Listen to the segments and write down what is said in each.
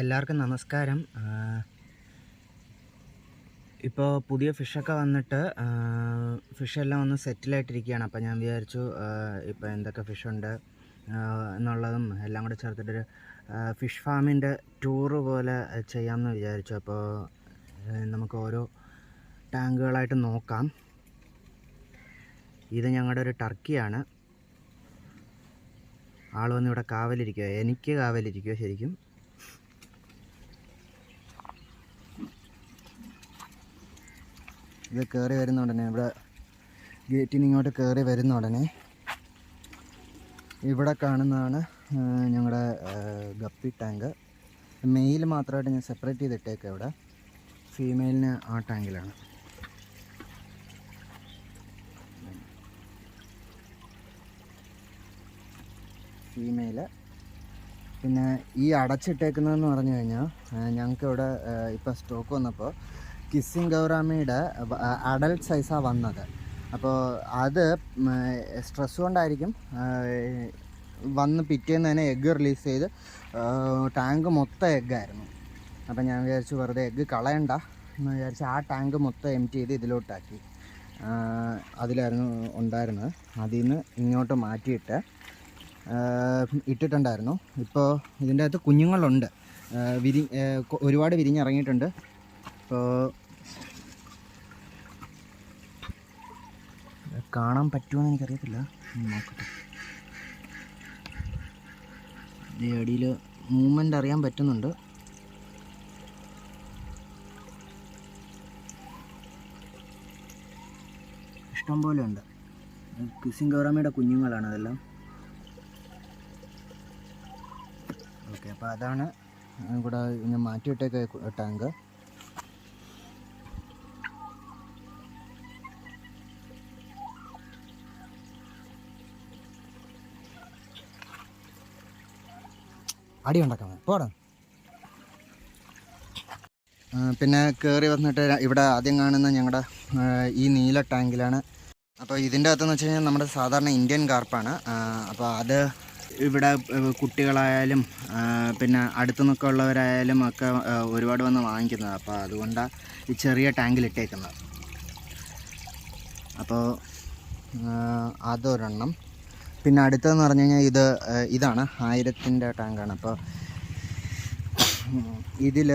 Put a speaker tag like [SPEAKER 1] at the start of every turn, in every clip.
[SPEAKER 1] എല്ലാവർക്കും നമസ്കാരം. ഇപ്പോൾ പുതിയ ഫിഷൊക്കെ വന്നിട്ട് ഫിഷെല്ലാം ഒന്ന് സെറ്റിലായിട്ടിരിക്കുകയാണ്. അപ്പോൾ ഞാൻ വിചാരിച്ചു ഇപ്പോൾ എന്തൊക്കെ ഫിഷുണ്ട് എന്നുള്ളതും എല്ലാം കൂടെ ചേർത്തിട്ടൊരു ഫിഷ് ഫാമിന്റെ ടൂറ് പോലെ ചെയ്യാമെന്ന് വിചാരിച്ചു. അപ്പോൾ നമുക്ക് ഓരോ ടാങ്കുകളായിട്ട് നോക്കാം. ഇത് ഞങ്ങളുടെ ഒരു ടർക്കിയാണ്. ആൾ വന്ന് ഇവിടെ കാവലിരിക്കുക എനിക്ക് കാവലിരിക്കുക ശരിക്കും. ഇത് കയറി വരുന്ന ഉടനെ ഇവിടെ ഗേറ്റിൽ നിന്ന് ഇങ്ങോട്ട് കയറി വരുന്ന ഉടനെ ഇവിടെ കാണുന്നതാണ് ഞങ്ങളുടെ ഗപ്പി ടാങ്ക്. മെയിൽ മാത്രമായിട്ട് ഞാൻ സെപ്പറേറ്റ് ചെയ്തിട്ടേക്കാം ഇവിടെ. ഫീമെയിലിന് ആ ടാങ്കിലാണ്. ഫീമെയിൽ. പിന്നെ ഈ അടച്ചിട്ടേക്കുന്നതെന്ന് പറഞ്ഞു കഴിഞ്ഞാൽ ഞങ്ങൾക്ക് ഇവിടെ ഇപ്പോൾ സ്റ്റോക്ക് വന്നപ്പോൾ കിസ്സിങ് ഗൗറാമിയുടെ അഡൽട്ട് സൈസാണ് വന്നത്. അപ്പോൾ അത് സ്ട്രെസ് കൊണ്ടായിരിക്കും വന്ന് പിറ്റേന്ന് തന്നെ എഗ്ഗ് റിലീസ് ചെയ്ത് ടാങ്ക് മൊത്തം എഗ്ഗായിരുന്നു അപ്പോൾ ഞാൻ വിചാരിച്ചു വെറുതെ എഗ്ഗ് കളയണ്ട എന്ന് വിചാരിച്ച് ആ ടാങ്ക് മൊത്തം എം ചെയ്ത് ഇതിലോട്ടാക്കി. അതിലായിരുന്നു ഉണ്ടായിരുന്നത്. അതിൽ നിന്ന് ഇങ്ങോട്ട് മാറ്റിയിട്ട് ഇട്ടിട്ടുണ്ടായിരുന്നു. ഇപ്പോൾ ഇതിന്റെ അകത്ത് കുഞ്ഞുങ്ങളുണ്ട്. വിരി ഒരുപാട് വിരിഞ്ഞിറങ്ങിയിട്ടുണ്ട്. കാണാൻ പറ്റുമോ എന്ന് എനിക്കറിയത്തില്ല നോക്കട്ടെ. അടിയിൽ മൂവ്മെന്റ് അറിയാൻ പറ്റുന്നുണ്ട്. ഇഷ്ടം പോലെ ഉണ്ട്. കിസിംഗ് ഗൗറാമയുടെ കുഞ്ഞുങ്ങളാണ് അതെല്ലാം. ഓക്കെ അപ്പോൾ അതാണ് ഇവിടെ ഞാൻ മാറ്റിയിട്ടേക്ക് ടാങ്ക്. അടി ഉണ്ടാക്കാൻ പോടാ പിന്നെ കയറി വന്നിട്ട് ഇവിടെ ആദ്യം കാണുന്ന ഞങ്ങളുടെ ഈ നീല ടാങ്കിലാണ്. അപ്പോൾ ഇതിന്റെ അകത്തെന്ന് വെച്ച് കഴിഞ്ഞാൽ നമ്മുടെ സാധാരണ ഇന്ത്യൻ കാർപ്പാണ്. അപ്പോൾ അത് ഇവിടെ കുട്ടികളായാലും പിന്നെ അടുത്തു നിന്നൊക്കെ ഉള്ളവരായാലും ഒക്കെ ഒരുപാട് വന്ന് വാങ്ങിക്കുന്നത്. അപ്പോൾ അതുകൊണ്ടാണ് ഈ ചെറിയ ടാങ്കിലിട്ടേക്കുന്നത് അപ്പോൾ അതൊരെണ്ണം. പിന്നെ അടുത്തതെന്ന് പറഞ്ഞു കഴിഞ്ഞാൽ ഇത് ഇതാണ് ആയിരത്തിന്റെ ടാങ്കാണ്. അപ്പോൾ ഇതിൽ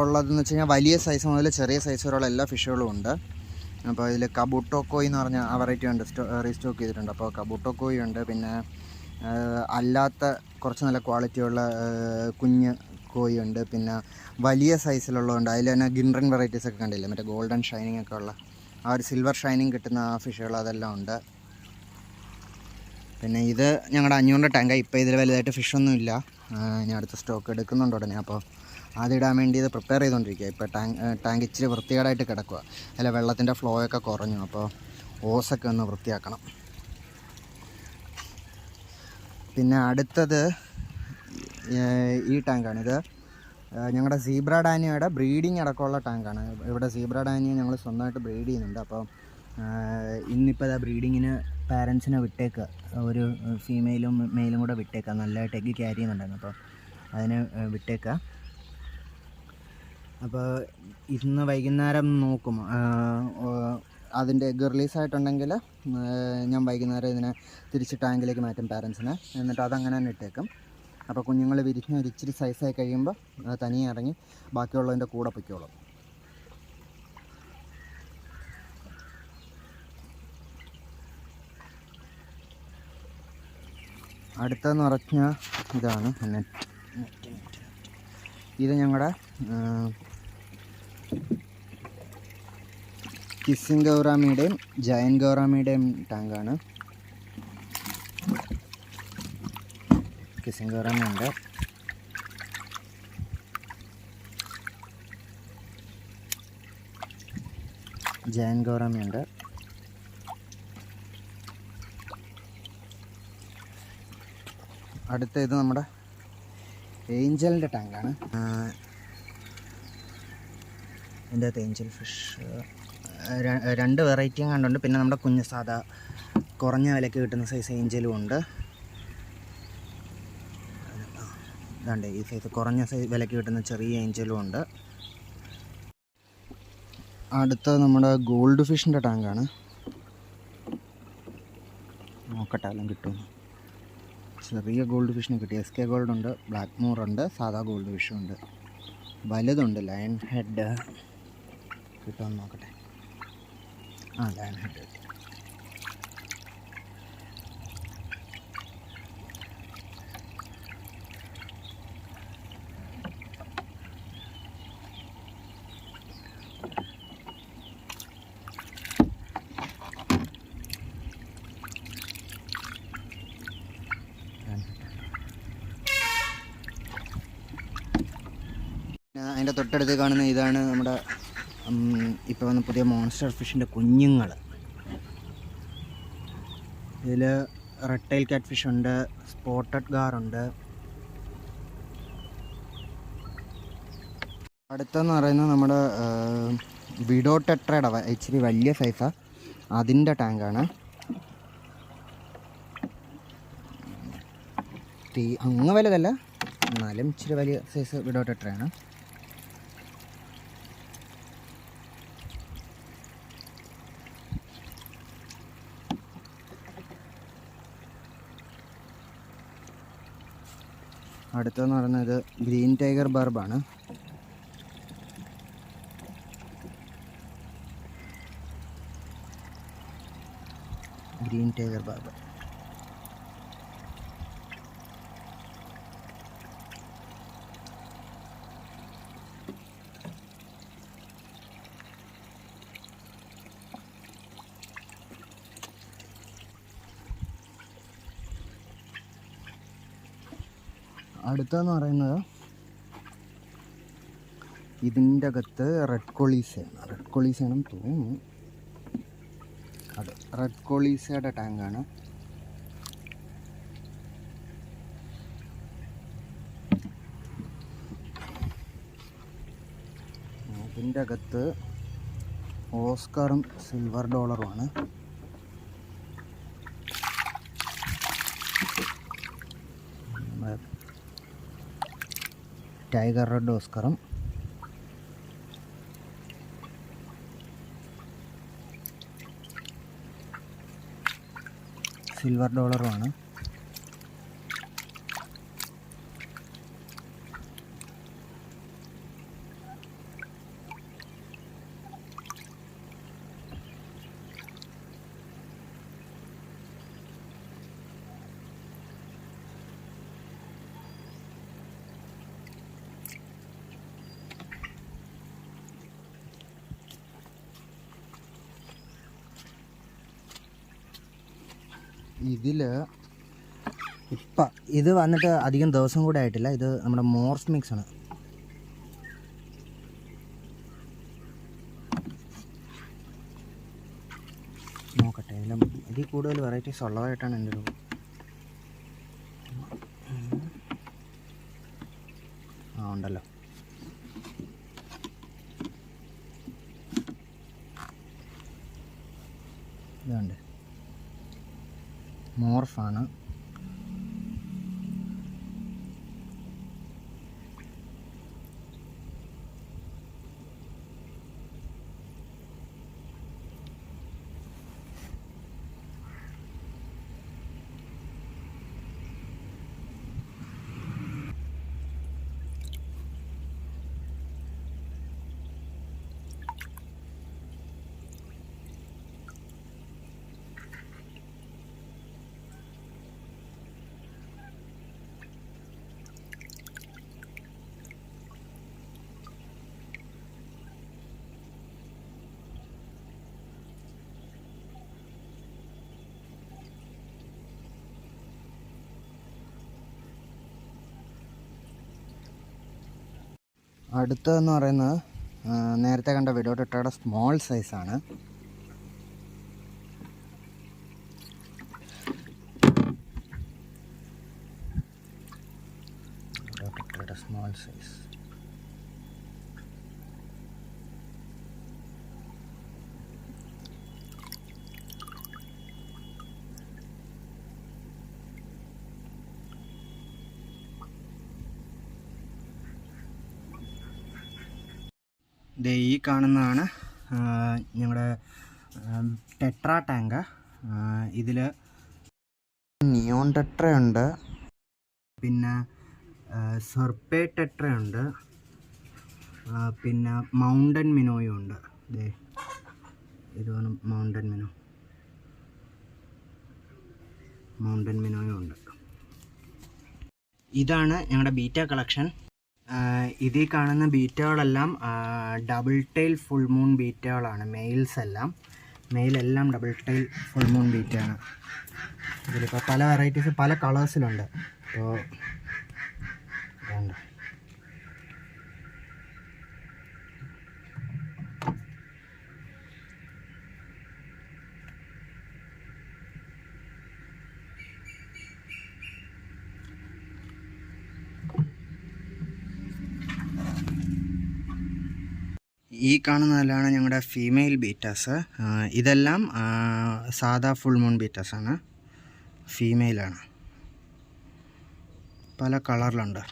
[SPEAKER 1] ഉള്ളതെന്ന് വെച്ച് കഴിഞ്ഞാൽ വലിയ സൈസ് മുതൽ ചെറിയ സൈസ് വരെയുള്ള എല്ലാ ഫിഷുകളും ഉണ്ട്. അപ്പോൾ ഇതിൽ കബൂട്ടോക്കോയി എന്ന് പറഞ്ഞ വെറൈറ്റി ഉണ്ട് സ്റ്റോ റീസ്റ്റോക്ക് ചെയ്തിട്ടുണ്ട്. അപ്പോൾ കബൂട്ടോക്കോയി ഉണ്ട് പിന്നെ അല്ലാത്ത കുറച്ച് നല്ല ക്വാളിറ്റിയുള്ള കുഞ്ഞ് കോയി ഉണ്ട്. പിന്നെ വലിയ സൈസിലുള്ളതുണ്ട് അതിൽ തന്നെ ഗിൻഡ്രൻ വെറൈറ്റീസ് ഒക്കെ കണ്ടില്ലേ? മറ്റേ ഗോൾഡൻ ഷൈനിങ് ഒക്കെ ഉള്ള ആ ഒരു സിൽവർ ഷൈനിങ് കിട്ടുന്ന ഫിഷുകൾ അതെല്ലാം ഉണ്ട്. പിന്നെ ഇത് ഞങ്ങളുടെ അഞ്ഞൂറിന്റെ ടാങ്കാണ് ഇപ്പോൾ ഇതിൽ വലുതായിട്ട് ഫിഷൊന്നും ഇല്ല. ഞാൻ അടുത്ത സ്റ്റോക്ക് എടുക്കുന്നുണ്ട് ഉടനെ. അപ്പോൾ അതിടാൻ വേണ്ടി ഇത് പ്രിപ്പയർ ചെയ്തുകൊണ്ടിരിക്കുക ഇപ്പോൾ ടാങ്ക് ടാങ്ക് ഇച്ചിരി വൃത്തികേടായിട്ട് കിടക്കുക അല്ല വെള്ളത്തിന്റെ ഫ്ലോ ഒക്കെ കുറഞ്ഞു. അപ്പോൾ ഓസൊക്കെ ഒന്ന് വൃത്തിയാക്കണം. പിന്നെ അടുത്തത് ഈ ടാങ്കാണ്. ഇത് ഞങ്ങളുടെ സീബ്ര ഡാനിയയുടെ ബ്രീഡിങ് അടക്കമുള്ള ടാങ്കാണ്. ഇവിടെ സീബ്ര ഡാനിയ ഞങ്ങൾ സ്വന്തമായിട്ട് ബ്രീഡ് ചെയ്യുന്നുണ്ട്. അപ്പോൾ ഇന്നിപ്പോൾ അതാ ബ്രീഡിങ്ങിന് പാരൻസിനെ വിട്ടേക്കുക ഒരു ഫീമെയിലും മെയിലും കൂടെ വിട്ടേക്കുക നല്ലതായിട്ട് എഗ്ഗ് ക്യാരി ചെയ്യുന്നുണ്ടായിരുന്നു. അപ്പോൾ അതിനെ വിട്ടേക്കുക അപ്പോൾ ഇന്ന് വൈകുന്നേരം നോക്കും. അതിന്റെ എഗ്ഗ് റിലീസായിട്ടുണ്ടെങ്കിൽ ഞാൻ വൈകുന്നേരം ഇതിനെ തിരിച്ച് ടാങ്കിലേക്ക് മാറ്റും പാരൻസിനെ. എന്നിട്ട് അതങ്ങനെ തന്നെ ഇട്ടേക്കും. അപ്പോൾ കുഞ്ഞുങ്ങൾ വിരിഞ്ഞ് ഒരിച്ചിരി സൈസായി കഴിയുമ്പോൾ തനിയെ ഇറങ്ങി ബാക്കിയുള്ളതിന്റെ കൂടെ പൊയ്ക്കോളും. അടുത്തെന്ന് പറഞ്ഞാൽ ഇതാണ് നെറ്റ് ഇത് ഞങ്ങളുടെ കിസ്സിങ് ഗൗറാമിയുടെയും ജയൻ ഗൗറാമിയുടെയും ടാങ്കാണ്. കിസ്സിങ് ഗൗറാമി ഉണ്ട് ജയൻ ഗൗറാമി അടുത്ത ഇത് നമ്മുടെ ഏഞ്ചലിന്റെ ടാങ്കാണ്. എന്റെ അകത്ത് ഏഞ്ചൽ ഫിഷ് രണ്ട് വെറൈറ്റിയും കണ്ടുണ്ട്. പിന്നെ നമ്മുടെ കുഞ്ഞ് സാധാ കുറഞ്ഞ വിലയ്ക്ക് കിട്ടുന്ന സൈസ് ഏഞ്ചലും ഉണ്ട്. ഇതാണ്ട് ഈ സൈസ് കുറഞ്ഞ സൈസ് വിലയ്ക്ക് കിട്ടുന്ന ചെറിയ ഏഞ്ചലും ഉണ്ട്. അടുത്ത നമ്മുടെ ഗോൾഡ് ഫിഷിന്റെ ടാങ്കാണ്. നോക്കട്ടെ എല്ലാം കിട്ടുമെന്ന് ചെറിയ ഗോൾഡ് ഫിഷിനെ കിട്ടി. എസ് കെ ഗോൾഡ് ഉണ്ട് ബ്ലാക്ക് മൂർ ഉണ്ട് സാധാ ഗോൾഡ് ഫിഷും ഉണ്ട്. വലുതുണ്ട്. ലയൺ ഹെഡ് കിട്ടുമെന്ന് നോക്കട്ടെ. ആ ലയൺ ഹെഡ് അതിന്റെ തൊട്ടടുത്ത് കാണുന്ന ഇതാണ് നമ്മുടെ ഇപ്പോൾ വന്ന പുതിയ മോൺസ്റ്റർ ഫിഷിന്റെ കുഞ്ഞുങ്ങൾ ഇതിൽ റെട്ടൈൽ കാറ്റ് ഫിഷ് ഉണ്ട് സ്പോട്ടഡ് ഗാറുണ്ട് അടുത്തെന്ന് പറയുന്നത് നമ്മുടെ വിഡോ ടെട്രയുടെ ഇച്ചിരി വലിയ സൈസാണ് അതിന്റെ ടാങ്കാണ് തീ അങ്ങ് വലുതല്ല എന്നാലും ഇച്ചിരി വലിയ സൈസ് വിഡോ ടെട്രയാണ് അടുത്തെന്ന് പറയുന്നത് ഗ്രീൻ ടൈഗർ ബർബാണ്. ഗ്രീൻ ടൈഗർ ബർബ് അടുത്തെന്ന് പറയുന്നത് ഇതിന്റെ അകത്ത് റെഡ് കൊളീസയാണ് റെഡ് കൊളീസയാണെന്ന് തോന്നുന്നു. അതെ റെഡ് കൊളീസയുടെ ടാങ്കാണ് ഇതിന്റെ അകത്ത് ഓസ്കാറും സിൽവർ ഡോളറുമാണ് ടൈഗർ റെഡ് ഓസ്കറും. സിൽവർ ഡോളറുമാണ്. ഇതിൽ ഇപ്പം ഇത് വന്നിട്ട് അധികം ദിവസം കൂടെ ആയിട്ടില്ല. ഇത് നമ്മുടെ മോർസ് മിക്സ് ആണ്. നോക്കട്ടെ എല്ലാം ഇതിൽ കൂടുതൽ വെറൈറ്റീസ് ഉള്ളതായിട്ടാണ് എന്റെ ഒരു ആ ഉണ്ടല്ലോ ഇതുണ്ട് മോർഫാണ്. അടുത്തതെന്ന് പറയുന്നത് നേരത്തെ കണ്ട വിടോട്ടിട്ടയുടെ സ്മോൾ സൈസാണ് സ്മോൾ സൈസ് ദേ ഈ കാണുന്നതാണ് ഞങ്ങളുടെ ടെട്രാ ടാങ്ക്. ഇതിൽ നിയോൺ ടെട്ര ഉണ്ട് പിന്നെ സർപ്പേ ടെട്ര ഉണ്ട് പിന്നെ മൗണ്ടൻ മിനോയും ഉണ്ട്. ദേ ഇതാണ് മൗണ്ടൻ മിനോ. മൗണ്ടൻ മിനോയും ഉണ്ട്. ഇതാണ് ഞങ്ങളുടെ ബീറ്റ കളക്ഷൻ. ഇതിൽ കാണുന്ന ബീറ്റകളെല്ലാം ഡബിൾ ടൈൽ ഫുൾ മൂൺ ബീറ്റകളാണ് മെയിൽസ് എല്ലാം. മെയിലെല്ലാം ഡബിൾ ടൈൽ ഫുൾ മൂൺ ബീറ്റയാണ്. ഇതിലിപ്പോൾ പല വെറൈറ്റീസ് പല കളേഴ്സിലുണ്ട് അപ്പോൾ വേണ്ട ഈ കാണുന്നതെല്ലാം ഞങ്ങളുടെ ഫീമെയിൽ ബീറ്റാസ് ഇതെല്ലാം സാധാ ഫുൾ മൂൺ ബീറ്റാസാണ് ഫീമെയിലാണ് പല കളറിലുണ്ട്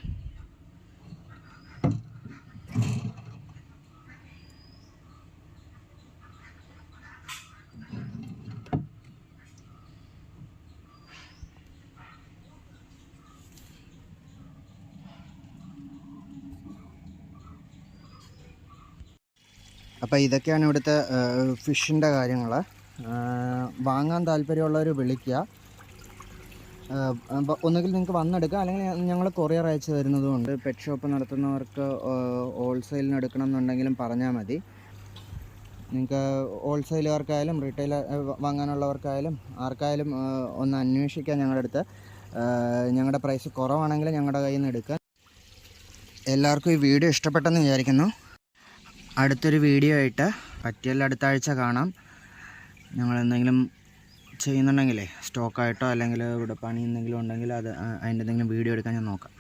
[SPEAKER 1] അപ്പോൾ ഇതൊക്കെയാണ് ഇവിടുത്തെ ഫിഷിന്റെ കാര്യങ്ങൾ വാങ്ങാൻ താല്പര്യമുള്ളവർ വിളിക്കുക. ഒന്നുകിൽ നിങ്ങൾക്ക് വന്നെടുക്കാം. അല്ലെങ്കിൽ ഞങ്ങൾ കൊറിയർ അയച്ചു തരുന്നതുകൊണ്ട് പെറ്റ് ഷോപ്പ് നടത്തുന്നവർക്ക് ഹോൾസെയിലിന് എടുക്കണം എന്നുണ്ടെങ്കിലും പറഞ്ഞാൽ മതി. നിങ്ങൾക്ക് ഹോൾസെയിലുകാർക്കായാലും റീറ്റെയിൽ വാങ്ങാനുള്ളവർക്കായാലും ആർക്കായാലും ഒന്ന് അന്വേഷിക്കാം ഞങ്ങളുടെ അടുത്ത്. ഞങ്ങളുടെ പ്രൈസ് കുറവാണെങ്കിൽ ഞങ്ങളുടെ കയ്യിൽ നിന്ന് എടുക്കുക എല്ലാവർക്കും ഈ വീഡിയോ ഇഷ്ടപ്പെട്ടെന്ന് വിചാരിക്കുന്നു. അടുത്തൊരു വീഡിയോ ആയിട്ട് പറ്റിയല്ല അടുത്ത ആഴ്ച കാണാം. ഞങ്ങൾ എന്തെങ്കിലും ചെയ്യുന്നുണ്ടെങ്കിലേ സ്റ്റോക്കായിട്ടോ അല്ലെങ്കിൽ ഇവിടെ പണി എന്തെങ്കിലും ഉണ്ടെങ്കിൽ അത് അതിന്റെ എന്തെങ്കിലും വീഡിയോ എടുക്കാൻ ഞാൻ നോക്കാം.